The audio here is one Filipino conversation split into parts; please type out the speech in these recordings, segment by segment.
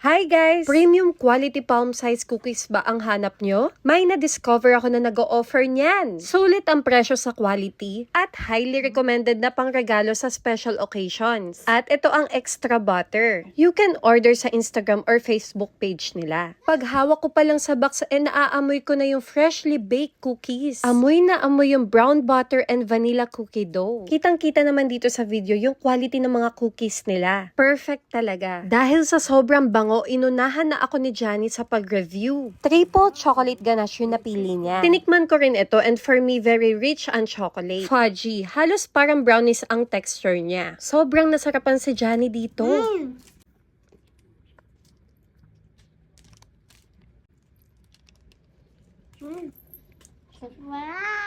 Hi guys! Premium quality palm size cookies ba ang hanap nyo? May na-discover ako na nag-o-offer niyan. Sulit ang presyo sa quality at highly recommended na pangregalo sa special occasions. At ito ang extra butter. You can order sa Instagram or Facebook page nila. Pag hawak ko pa lang sa box, eh naaamoy ko na yung freshly baked cookies. Amoy na amoy yung brown butter and vanilla cookie dough. Kitang-kita naman dito sa video yung quality ng mga cookies nila. Perfect talaga. Dahil sa sobrang bango, inunahan na ako ni Johnny sa pag-review. Triple chocolate ganache yung napili niya. Tinikman ko rin ito and for me, very rich on chocolate. Fudgy. Halos parang brownies ang texture niya. Sobrang nasarapan si Johnny dito. Wow!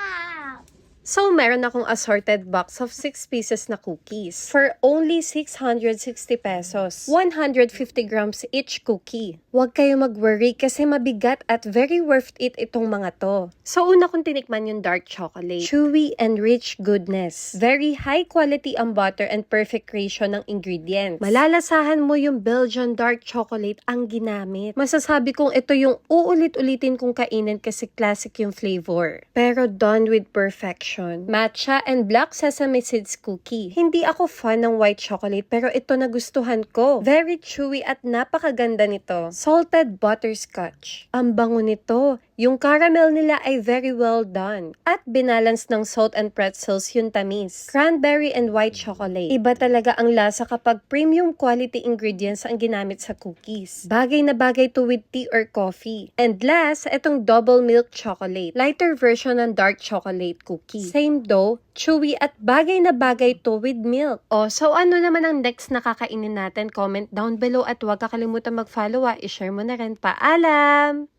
So, meron akong assorted box of 6 pieces na cookies for only 660 pesos. 150 grams each cookie. Huwag kayo mag-worry kasi mabigat at very worth it itong mga to. So, una kong tinikman yung dark chocolate. Chewy and rich goodness. Very high quality ang butter and perfect ratio ng ingredients. Malalasahan mo yung Belgian dark chocolate ang ginamit. Masasabi kong ito yung uulit-ulitin kong kainin kasi classic yung flavor. Pero done with perfection. Matcha and black sesame seeds cookie. Hindi ako fan ng white chocolate pero ito nagustuhan ko. Very chewy at napakaganda nito. Salted butterscotch. Ang bango nito. Yung caramel nila ay very well done. At binalance ng salt and pretzels yung tamis. Cranberry and white chocolate. Iba talaga ang lasa kapag premium quality ingredients ang ginamit sa cookies. Bagay na bagay to with tea or coffee. And last, itong double milk chocolate. Lighter version ng dark chocolate cookie. Same dough, chewy at bagay na bagay to with milk. O, so ano naman ang next na kakainin natin? Comment down below at huwag kakalimutan mag-follow ah. I-share mo na rin. Paalam!